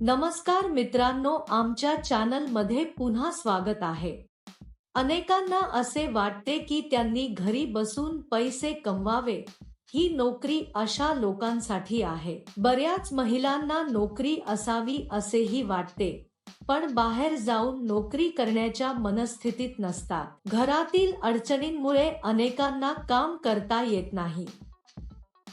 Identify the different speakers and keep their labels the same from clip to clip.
Speaker 1: नमस्कार मित्रांनो आमच्या चॅनलमध्ये पुन्हा स्वागत आहे. अनेकांना असे वाटते की त्यांनी घरी बसून पैसे कमवावे ही नोकरी अशा लोकांसाठी आहे. बऱ्याच महिलांना नोकरी असावी असेही वाटते पण बाहेर जाऊन नोकरी करण्याच्या मनस्थितीत नसतात. घरातील अडचणींमुळे अनेकांना काम करता येत नाही.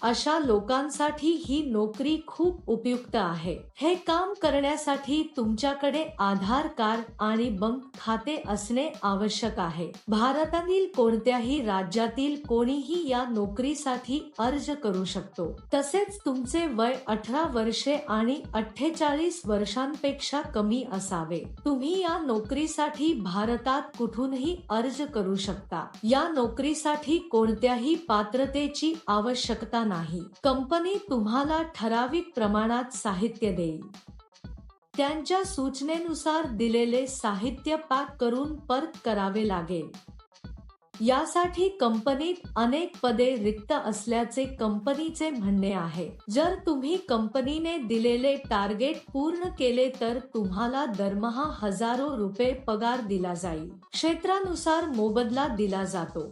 Speaker 1: अशा लोकांसाठी ही नोकरी खूप उपयुक्त आहे. हे काम करण्यासाठी तुमच्याकडे आधार कार्ड आणि बँक खाते असणे आवश्यक आहे. भारतातील कोणत्याही राज्यातील कोणीही या नोकरीसाठी अर्ज करू शकतो. तसेच तुमचे वय अठरा वर्षे आणि अठ्ठेचाळीस वर्षांपेक्षा कमी असावे. तुम्ही या नोकरीसाठी भारतात कुठूनही अर्ज करू शकता. या नोकरीसाठी कोणत्याही पात्रतेची आवश्यकता नाही. नाही. कंपनी तुम्हाला ठराविक प्रमाणात साहित्य देईल. त्यांच्या सूचनेनुसार दिलेले साहित्य पॅक करून परत करावे लागेल. यासाठी कंपनीत अनेक पदे रिक्त असल्याचे कंपनीचे म्हणणे आहे. जर तुम्ही कंपनीने दिलेले टार्गेट पूर्ण केले तर तुम्हाला दरमहा हजारो रुपये पगार दिला जाईल. क्षेत्रानुसार मोबदला दिला जातो.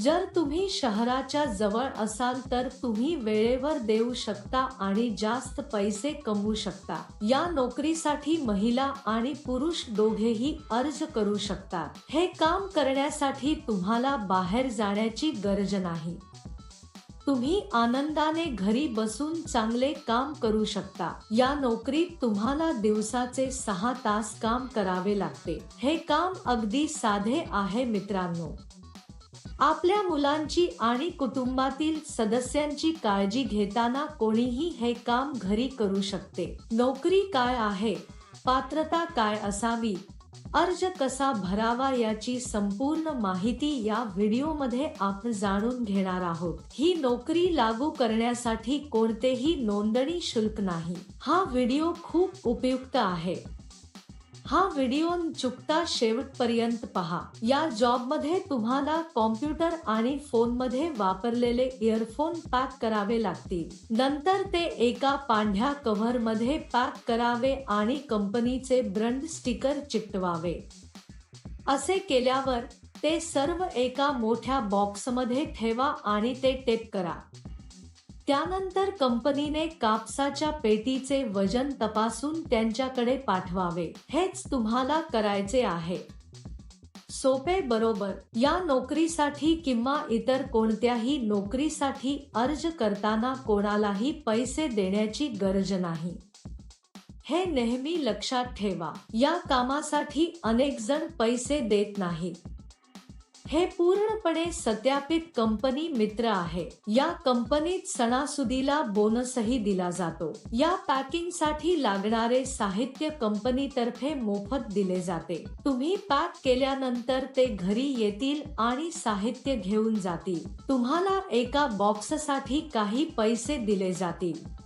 Speaker 1: जर तुम्ही शहराच्या जवळ असाल तर तुम्ही वेळेवर देऊ शकता आणि जास्त पैसे कमवू शकता. या नोकरीसाठी महिला आणि पुरुष दोघेही अर्ज करू शकतात. हे काम करण्यासाठी तुम्हाला बाहेर जाण्याची गरज नाही. तुम्ही आनंदाने घरी बसून चांगले काम करू शकता. या नोकरीत तुम्हाला दिवसाचे सहा तास काम करावे लागते. हे काम अगदी साधे आहे मित्रांनो. आपल्या मुलांची आणि कुटुंबातील सदस्यांची काळजी घेताना कोणीही हे काम घरी करू शकते. नोकरी काय आहे? पात्रता काय असावी? अर्ज कसा भरावा याची संपूर्ण माहिती या व्हिडिओमध्ये आपण जाणून घेणार आहोत. ही नोकरी लागू करण्यासाठी कोणतेही नोंदणी शुल्क नाही. हा व्हिडिओ खूप उपयुक्त आहे. हा व्हिडिओ चुकता शेवटपर्यंत पहा. या जॉबमध्ये तुम्हाला कॉम्प्युटर आणि फोनमध्ये वापरलेले इयरफोन पॅक करावे लागतील. नंतर ते एका पांढ्या कव्हरमध्ये पॅक करावे आणि कंपनीचे ब्रंड स्टिकर चिकटवावे. असे केल्यावर ते सर्व एका मोठ्या बॉक्समध्ये ठेवा आणि ते टेप करा. त्यानंतर कंपनीने कापसाच्या पेटीचे वजन तपासून त्यांच्याकडे पाठवावे. हेच तुम्हाला करायचे आहे. सोपे बरोबर. या नोकरीसाठी किंवा इतर कोणत्याही नोकरीसाठी अर्ज करताना कोणालाही पैसे देण्याची गरज नाही. हे नेहमी लक्षात ठेवा. या कामासाठी अनेक जण पैसे देत नाहीत. हे पूर्णपणे सत्यापित कंपनी मित्र आहे. या कंपनीत सणासुदीला बोनसही दिला जातो. या पॅकिंगसाठी लागणारे साहित्य कंपनीतर्फे मोफत दिले जाते. तुम्ही पॅक केल्यानंतर ते घरी येतील आणि साहित्य घेऊन जातील. तुम्हाला एका बॉक्ससाठी काही पैसे दिले जातील.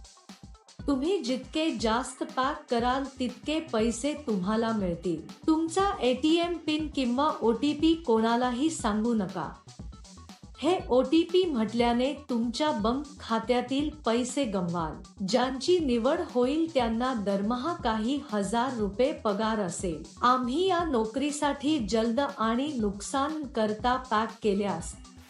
Speaker 1: तुम्ही जितके जास्त पॅक कराल तितके पैसे तुम्हाला मिळतील. तुमचा एटीएम पिन किंवा ओ टी पी कोणालाही सांगू नका. हे ओ टी पी म्हटल्याने तुमच्या बँक खात्यातील पैसे गमवाल. ज्यांची निवड होईल त्यांना दरमहा काही हजार रुपये पगार असेल. आम्ही या नोकरीसाठी जलद आणि नुकसान करता पॅक केल्यास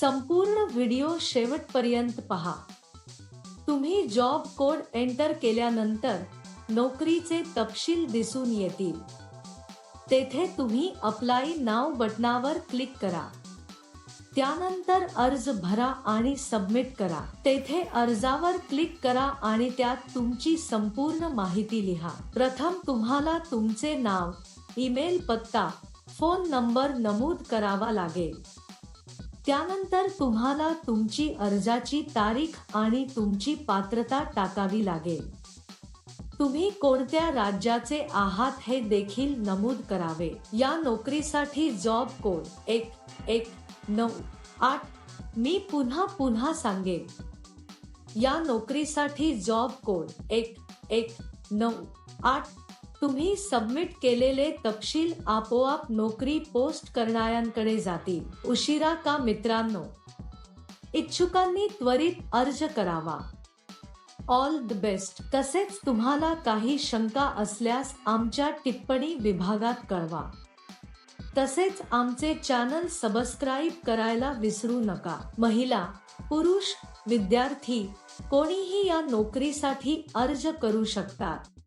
Speaker 1: संपूर्ण व्हिडिओ शेवटपर्यंत पहा. तुम्ही जॉब कोड एंटर केल्यानंतर नोकरीचे तपशील दिसून येतील. तेथे तुम्ही अप्लाय नाव बटनावर क्लिक करा. त्यानंतर अर्ज भरा आणि सबमिट करा. तेथे अर्जावर क्लिक करा आणि त्यात तुमची संपूर्ण माहिती लिहा. प्रथम तुम्हाला तुमचे नाव ईमेल पत्ता फोन नंबर नमूद करावा लागेल. त्यानंतर तुम्हाला तुमची अर्जाची तारीख आणि तुमची पात्रता टाकावी लागेल. तुम्ही कोणत्या राज्याचे आहात हे देखील नमूद करावे. या नोकरीसाठी जॉब कोड एक एक नऊ आठ मी पुन्हा पुन्हा सांगेन. या नोकरीसाठी जॉब कोड एक एक नऊ आठ तुम्ही सबमिट केलेले तपशील आपोआप नोकरी पोस्ट करणाऱ्यांकडे जातील. उशिरा का मित्रांनो? इच्छुकांनी त्वरित अर्ज करावा. ऑल द बेस्ट तसेच तुम्हाला काही शंका असल्यास आमच्या टिप्पणी विभागात कळवा. तसेच आमचे चॅनल सबस्क्राईब करायला विसरू नका. महिला पुरुष विद्यार्थी कोणीही या नोकरीसाठी अर्ज करू शकतात.